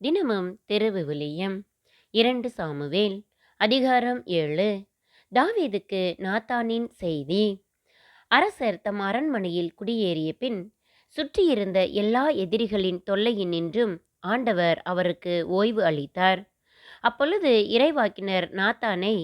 தினமும் திருவிவிலியம் இரண்டு சாமுவேல் அதிகாரம் ஏழு. தாவீதுக்கு நாத்தானின் செய்தி. அரசர் தம் அரண்மனையில் குடியேறிய பின் சுற்றியிருந்த எல்லா எதிரிகளின் தொல்லையின் நின்றும் ஆண்டவர் அவருக்கு ஓய்வு அளித்தார். அப்பொழுது இறைவாக்கினர் நாத்தானை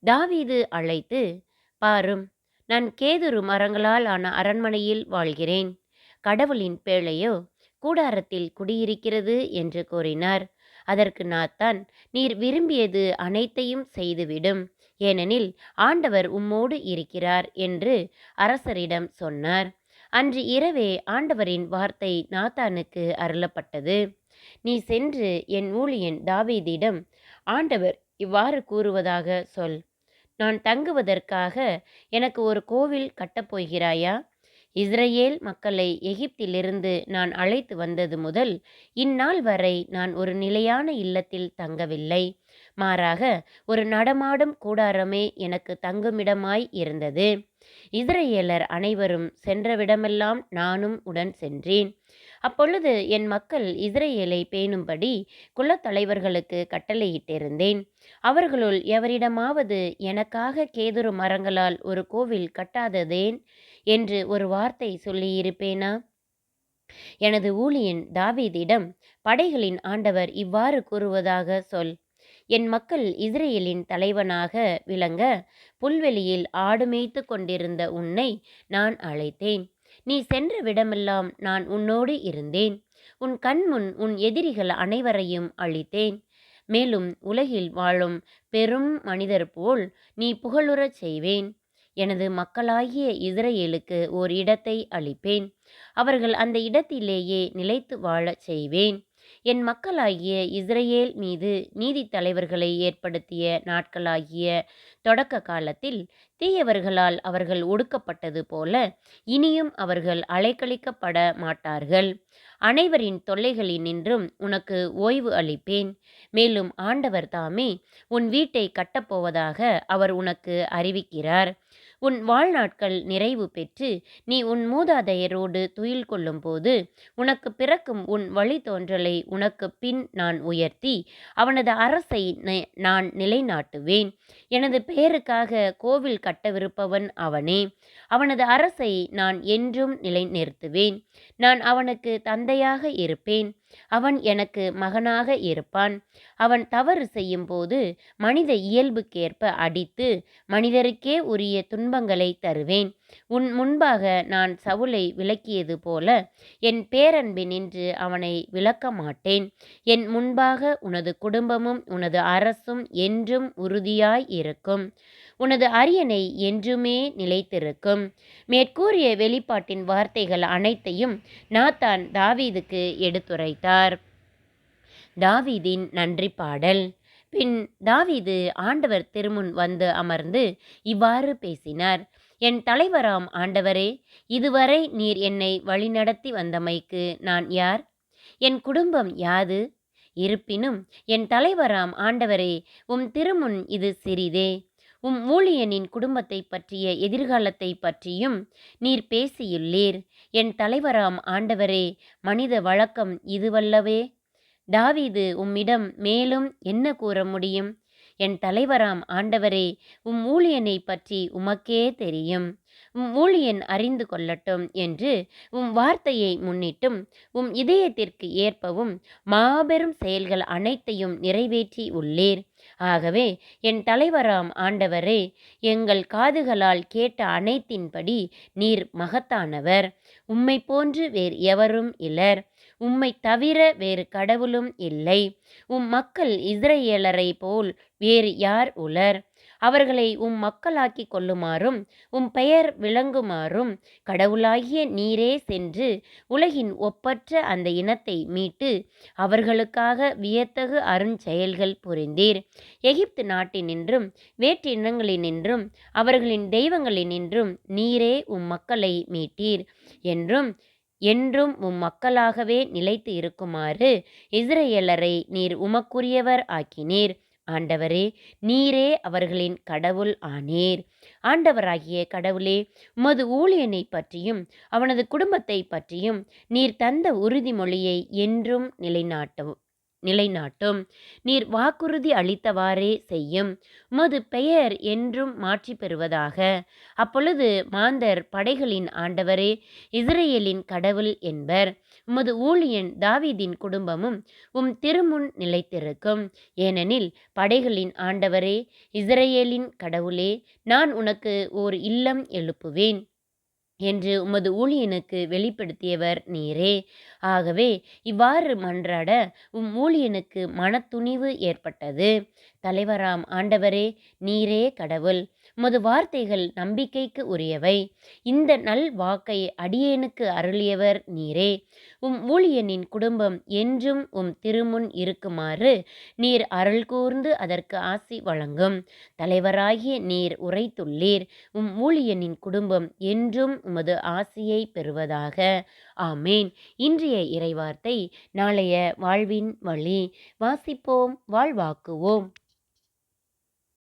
தாவீது அழைத்து பாரும் நான் கேதுரு மரங்களால் ஆன அரண்மனையில் வாழ்கிறேன். கடவுளின் பேழையோ கூடாரத்தில் குடியிருக்கிறது என்று கூறினார். அதற்கு நாத்தான் நீர் விரும்பியது அனைத்தையும் செய்துவிடும். ஏனெனில் ஆண்டவர் உம்மோடு இருக்கிறார் என்று அரசரிடம் சொன்னார். அன்று இரவே ஆண்டவரின் வார்த்தை நாத்தானுக்கு அருளப்பட்டது. நீ சென்று என் ஊழியன் தாவீதிடம் ஆண்டவர் இவ்வாறு கூறுவதாக சொல். நான் தங்குவதற்காக எனக்கு ஒரு கோவில் கட்டப்போகிறாயா இஸ்ரேல் மக்களை எகிப்திலிருந்து நான் அழைத்து வந்தது முதல் இந்நாள் வரை நான் ஒரு நிலையான இல்லத்தில் தங்கவில்லை. மாறாக ஒரு நடமாடும் கூடாரமே எனக்கு தங்குமிடமாய் இருந்தது. இஸ்ரேலர் அனைவரும் சென்றவிடமெல்லாம் நானும் உடன் சென்றேன். அப்பொழுது என் மக்கள் இஸ்ரேலை பேணும்படி குலத்தலைவர்களுக்கு கட்டளையிட்டிருந்தேன். அவர்களுள் எவரிடமாவது எனக்காக கேதுரு மரங்களால் ஒரு கோவில் கட்டாததேன் என்று ஒரு வார்த்தை சொல்லியிருப்பேனா? எனது ஊழியன் தாவீதிடம் படைகளின் ஆண்டவர் இவ்வாறு கூறுவதாக சொல். என் மக்கள் இஸ்ரேலின் தலைவனாக விளங்க புல்வெளியில் ஆடு மேய்த்து கொண்டிருந்த உன்னை நான் அழைத்தேன். நீ சென்ற விடமெல்லாம் நான் உன்னோடு இருந்தேன். உன் கண்முன் உன் எதிரிகள் அனைவரையும் அழித்தேன். மேலும் உலகில் வாழும் பெரும் மனிதர் போல் நீ புகழுறச் செய்வேன். எனது மக்களாகிய இஸ்ரேலுக்கு ஓர் இடத்தை அளிப்பேன். அவர்கள் அந்த இடத்திலேயே நிலைத்து வாழச் செய்வேன். என் மக்களாகிய இஸ்ரேல் மீது நீதி தலைவர்களை ஏற்படுத்திய நாட்களாகிய தொடக்க காலத்தில் தீயவர்களால் அவர்கள் ஒடுக்கப்பட்டது போல இனியும் அவர்கள் அலைக்கழிக்கப்பட மாட்டார்கள். அனைவரின் தொல்லைகளினின்றும் உனக்கு ஓய்வு அளிப்பேன். மேலும் ஆண்டவர் தாமே உன் வீட்டை கட்டப்போவதாக அவர் உனக்கு அறிவிக்கிறார். உன் வாழ்நாட்கள் நிறைவு பெற்று நீ உன் மூதாதையரோடு துயில் கொள்ளும்போது உனக்கு பிறக்கும் உன் வழித்தோன்றலை உனக்கு பின் நான் உயர்த்தி அவனது அரசை நான் நிலைநாட்டுவேன். எனது பெயருக்காக கோவில் கட்டவிருப்பவன் அவனே. அவனது அரசை நான் என்றும் நிலைநிறுத்துவேன். நான் அவனுக்கு தந்தையாக இருப்பேன். அவன் எனக்கு மகனாக இருப்பான். அவன் தவறு செய்யும் போது மனித இயல்புக்கேற்ப அடித்து மனிதருக்கே உரிய துன்பங்களை தருவேன். உன் முன்பாக நான் சவுலை விளக்கியது போல என் பேரன்பினின்று அவனை விளக்க மாட்டேன். என் முன்பாக உனது குடும்பமும் உனது அரசும் என்றும் உறுதியாய் இருக்கும். உனது அரியணை என்றுமே நிலைத்திருக்கும். மேற்கூறிய வெளிப்பாட்டின் வார்த்தைகள் அனைத்தையும் நாத்தான் தாவீதுக்கு எடுத்துரைத்தார். தாவீதின் நன்றி பாடல். பின் தாவீது ஆண்டவர் திருமுன் வந்து அமர்ந்து இவ்வாறு பேசினார். என் தலைவராம் ஆண்டவரே இதுவரை நீர் என்னை வழிநடத்தி வந்தமைக்கு நான் யார்? என் குடும்பம் யாது? இருப்பினும் என் தலைவராம் ஆண்டவரே உம் திருமுன் இது சிறிதே. உம் ஊழியனின் குடும்பத்தை பற்றிய எதிர்காலத்தை பற்றியும் நீர் பேசியுள்ளீர். என் தலைவராம் ஆண்டவரே மனித வழக்கம் இதுவல்லவே. தாவீது உம்மிடம் மேலும் என்ன கூற முடியும்? என் தலைவராம் ஆண்டவரே உம் ஊழியனை பற்றி உமக்கே தெரியும். உம் ஊழியன் அறிந்து கொள்ளட்டும் என்று உம் வார்த்தையை முன்னிட்டும் உம் இதயத்திற்கு ஏற்பவும் மாபெரும் செயல்கள் அனைத்தையும் நிறைவேற்றி உள்ளீர். ஆகவே என் தலைவராம் ஆண்டவரே எங்கள் காதுகளால் கேட்ட அனைத்தின்படி நீர் மகத்தானவர். உம்மை போன்று வேறு எவரும் இலர் உம்மை தவிர வேறு கடவுளும் இல்லை. உம் மக்கள் இஸ்ரேலரை போல் வேறு யார் உலர்? அவர்களை உம் மக்களாக்கி கொள்ளுமாறும் உம் பெயர் விளங்குமாறும் கடவுளாகிய நீரே சென்று உலகின் ஒப்பற்ற அந்த இனத்தை மீட்டு அவர்களுக்காக வியத்தகு அருஞ்செயல்கள் புரிந்தீர். எகிப்து நாட்டினின்றும் வேற்றினங்களினின்றும் அவர்களின் தெய்வங்களினின்றும் நீரே உம் மக்களை மீட்டீர் என்றும் என்றும் உம் மக்களாகவே நிலைத்து இருக்குமாறு இஸ்ரேலரை நீர் உமக்குரியவர் ஆக்கினீர். ஆண்டவரே நீரே அவர்களின் கடவுள் ஆனீர். ஆண்டவராகிய கடவுளே உமது ஊழியனை பற்றியும் அவனது குடும்பத்தை பற்றியும் நீர் தந்த உறுதிமொழியை என்றும் நிலைநாட்டவும் நிலைநாட்டும். நீர் வாக்குறுதி அளித்தவாறே செய்யும். உமது பெயர் என்றும் மாற்றி பெறுவதாக. அப்பொழுது மாந்தர் படைகளின் ஆண்டவரே இஸ்ரேலின் கடவுள் என்பர். உமது ஊழியன் தாவீதின் குடும்பமும் உம் திருமுன் நிலைத்திருக்கும். ஏனெனில் படைகளின் ஆண்டவரே இஸ்ரேலின் கடவுளே நான் உனக்கு ஓர் இல்லம் எழுப்புவேன். என்று உமது ஊழியனுக்கு வெளிப்படுத்தியவர் நீரே. ஆகவே இவ்வாறு மன்றாட உம் ஊழியனுக்கு மனத்துணிவு ஏற்பட்டது. தலைவராம் ஆண்டவரே நீரே கடவுள். உமது வார்த்தைகள் நம்பிக்கைக்கு உரியவை. இந்த நல் வாக்கை அடியேனுக்கு அருளியவர் நீரே. உம் ஊழியனின் குடும்பம் என்றும் உம் திருமுன் இருக்குமாறு நீர் அருள் கூர்ந்து அதற்கு ஆசி வழங்கும். தலைவராகிய நீர் உரைத்துள்ளீர். உம் ஊழியனின் குடும்பம் என்றும் உமது ஆசியை பெறுவதாக. ஆமேன். இன்றைய இறைவார்த்தை நாளைய வாழ்வின் வழி. வாசிப்போம் வாழ்வாக்குவோம்.